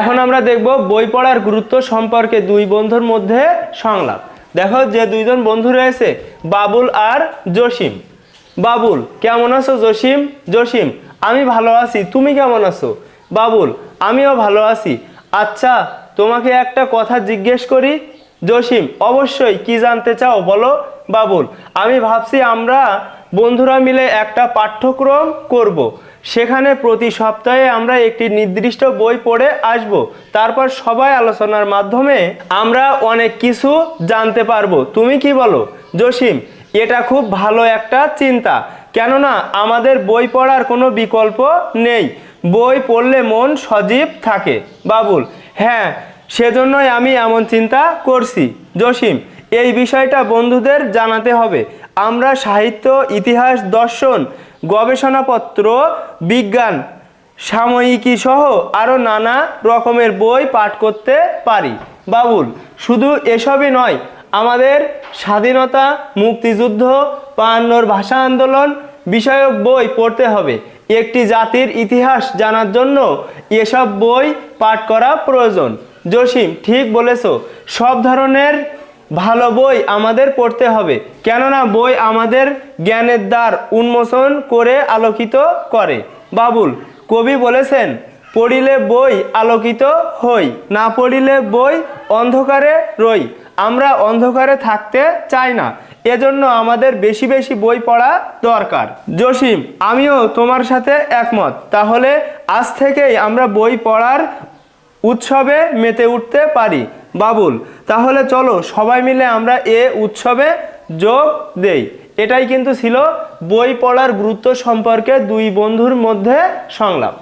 এখন আমরা দেখব বই পড়ার গুরুত্ব সম্পর্কে দুই বন্ধুর মধ্যে সংলাপ। দেখো যে দুইজন বন্ধু রয়েছে, বাবুল আর জসিম। বাবুল, কেমন আছো জসিম? জসিম, আমি ভালো আছি, তুমি কেমন আছো? বাবুল, আমিও ভালো আছি। আচ্ছা তোমাকে একটা কথা জিজ্ঞেস করি। জসিম, অবশ্যই কি জানতে চাও বলো? বাবুল, আমি ভাবছি আমরা বন্ধুরা মিলে একটা পাঠ্যক্রম করব। সেখানে প্রতি সপ্তাহে আমরা একটি নির্দিষ্ট বই পড়ে আসব। তারপর সবাই আলোচনার মাধ্যমে আমরা অনেক কিছু জানতে পারব। তুমি কি বলো? জসিম, এটা খুব ভালো একটা চিন্তা। কেননা আমাদের বই পড়ার কোনো বিকল্প নেই। বই পড়লে মন সজীব থাকে। বাবুল হ্যাঁ সেজন্যই আমি এমন চিন্তা করছি। জসিম এই বিষয়টা বন্ধুদের জানাতে হবে। আমরা সাহিত্য, ইতিহাস, দর্শন, গবেষণাপত্র, বিজ্ঞান, সাময়িকী সহ আরও নানা রকমের বই পাঠ করতে পারি। বাবুল, শুধু এসবই নয়, আমাদের স্বাধীনতা, মুক্তিযুদ্ধ পান্নর ভাষা আন্দোলন বিষয়ক বই পড়তে হবে। একটি জাতির ইতিহাস জানার জন্য এসব বই পাঠ করা প্রয়োজন। জসিম, ঠিক বলেছ, সব ধরনের ভালো বই আমাদের পড়তে হবে। কেননা বই আমাদের জ্ঞানের দ্বার উন্মোচন করে আলোকিত করে। বাবুল, কবি বলেছেন, পড়িলে বই আলোকিত হই, না পড়িলে বই অন্ধকারে রই। আমরা অন্ধকারে থাকতে চাই না। এজন্য আমাদের বেশি বেশি বই পড়া দরকার। জসিম, আমিও তোমার সাথে একমত। তাহলে আজ থেকেই আমরা বই পড়ার উৎসবে মেতে উঠতে পারি। বাবুল, তাহলে চলো সবাই মিলে আমরা এ উৎসবে যোগ দেই। এটাই কিন্তু ছিল বই পড়ার গুরুত্ব সম্পর্কে দুই বন্ধুর মধ্যে সংলাপ।